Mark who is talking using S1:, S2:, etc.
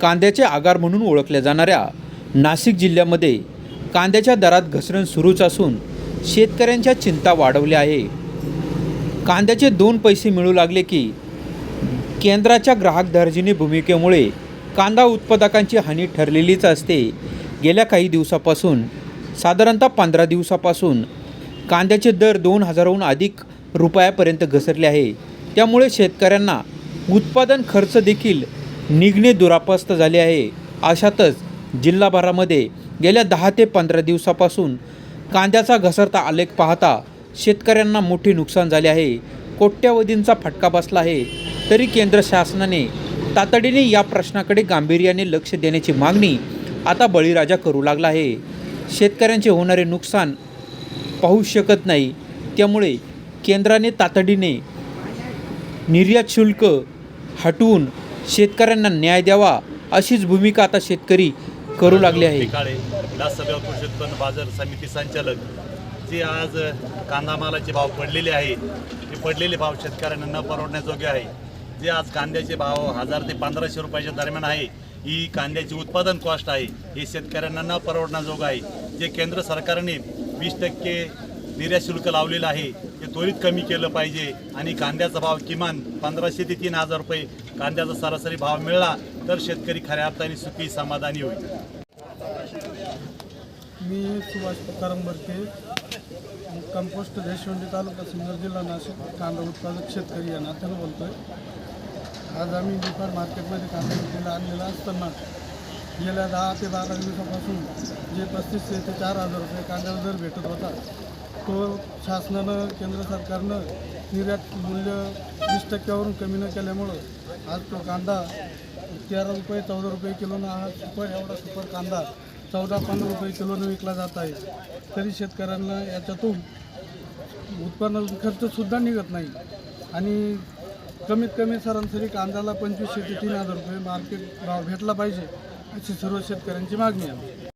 S1: कांद्याचे आगार म्हणून ओळखल्या जाणाऱ्या नाशिक जिल्ह्यामध्ये कांद्याच्या दरात घसरण सुरूच असून शेतकऱ्यांच्या चिंता वाढवल्या आहे. कांद्याचे दोन पैसे मिळू लागले की केंद्राच्या ग्राहक दर्जिनी भूमिकेमुळे कांदा उत्पादकांची हानी ठरलेलीच असते. गेल्या काही दिवसापासून साधारणतः पंधरा दिवसापासून कांद्याचे दर दोन हजाराहून अधिक रुपयापर्यंत घसरले आहे. त्यामुळे शेतकऱ्यांना उत्पादन खर्च देखील निघणे दुरापस्त झाले आहे. अशातच जिल्हाभरामध्ये गेल्या दहा ते पंधरा दिवसापासून कांद्याचा घसरता आलेख पाहता शेतकऱ्यांना मोठे नुकसान झाले आहे. कोट्यावधींचा फटका बसला आहे. तरी केंद्र शासनाने तातडीने या प्रश्नाकडे गांभीर्याने लक्ष देण्याची मागणी आता बळीराजा करू लागला आहे. शेतकऱ्यांचे होणारे नुकसान पाहू शकत नाही. त्यामुळे केंद्राने तातडीने निर्यात शुल्क हटवून शेतकऱ्यांना न्याय द्यावा अशीच भूमिका आता शेतकरी करू लागले आहे.
S2: काळे कृषी उत्पन्न बाजार समिती संचालक जे आज कांदा मालाचे भाव पडलेले आहे ते पडलेले भाव शेतकऱ्यांना न परवडण्याजोगे आहे. जे आज कांद्याचे भाव हजार ते पंधराशे रुपयाच्या दरम्यान आहे ही कांद्याची उत्पादन कॉस्ट आहे हे शेतकऱ्यांना न परवडण्याजोगं आहे. जे केंद्र सरकारने वीस टक्के निर्यात शुल्क लावलेलं आहे. ते त्वरित कमी केलं पाहिजे. आणि कांद्याचा भाव किमान पंधराशे ते तीन हजार रुपये. कांद्याचा सरासरी भाव मिळाला तर शेतकरी खऱ्या अर्थाने सुखी समाधानी होईल.
S3: मी सुभाष तुकाराम भरते कंपोस्ट देशवंडी तालुका सिन्नर जिल्हा नाशिक कांदा उत्पादक शेतकरी या नात्यानं बोलतो आहे आज आम्ही दुपार मार्केटमध्ये कांदा विक्रीला आणलेला असताना गेल्या दहा ते बारा दिवसापासून जे पस्तीसशे ते चार हजार रुपये कांद्याला दर भेटत होता तो शासनानं केंद्र सरकारनं निर्यात मूल्य वीस टक्क्यावरून कमी न केल्यामुळं आज तो कांदा तेरा रुपये चौदा रुपये किलोनं हा सुपर एवढा सुपर कांदा चौदा पंधरा रुपये किलोनं विकला जात आहे. तरी शेतकऱ्यांना याच्यातून उत्पन्न खर्चसुद्धा निघत नाही. आणि कमीत कमी सरासरी कांद्याला पंचवीसशे ते तीन हजार रुपये मार्केट भाव भेटला पाहिजे अशी सर्व शेतकऱ्यांची मागणी आहे.